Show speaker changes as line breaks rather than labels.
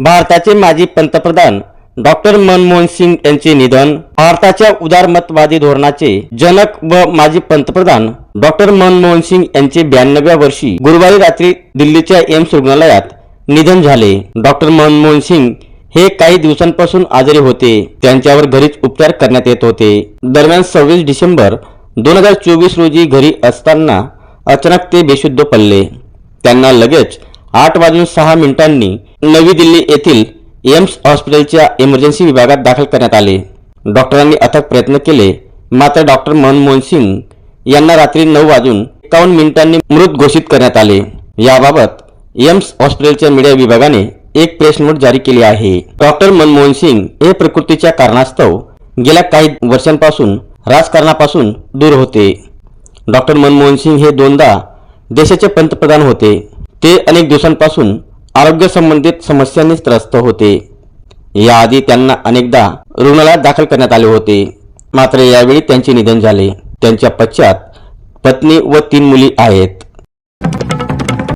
भारताचे माजी पंतप्रधान डॉक्टर मनमोहन सिंग यांचे निधन भारताच्या उदारमतवादी धोरणाचे जनक व माजी पंतप्रधान डॉक्टर मनमोहन सिंग यांचे ब्याण्णव्या वर्षी गुरुवारी रात्री दिल्लीच्या एम्स रुग्णालयात निधन झाले. डॉक्टर मनमोहन सिंग हे काही दिवसांपासून आजारी होते. त्यांच्यावर घरीच उपचार करण्यात येत होते. दरम्यान सव्वीस डिसेंबर दोन हजार चोवीस रोजी घरी असताना अचानक ते बेशुद्ध पडले. त्यांना लगेच आठ वाजून सहा मिनिटांनी नवी दिल्ली येथील एम्स हॉस्पिटलच्या इमर्जन्सी विभागात दाखल करण्यात आले. डॉक्टरांनी अथक प्रयत्न केले. मात्र डॉक्टर मनमोहन सिंग यांना रात्री नऊ वाजून एकावन्न मिनिटांनी मृत घोषित करण्यात आले. याबाबत एम्स हॉस्पिटलच्या मीडिया विभागाने एक प्रेस नोट जारी केली आहे. डॉक्टर मनमोहन सिंग हे प्रकृतीच्या कारणास्तव गेल्या काही वर्षांपासून राजकारणापासून दूर होते. डॉक्टर मनमोहन सिंग हे दोनदा देशाचे पंतप्रधान होते. ते अनेक दिवसांपासून आरोग्य संबंधित समस्यांनी त्रस्त होते. याआधी त्यांना अनेकदा रुग्णालयात दाखल करण्यात आले होते. मात्र यावेळी त्यांचे निधन झाले. त्यांच्या पश्चात पत्नी व तीन मुली आहेत.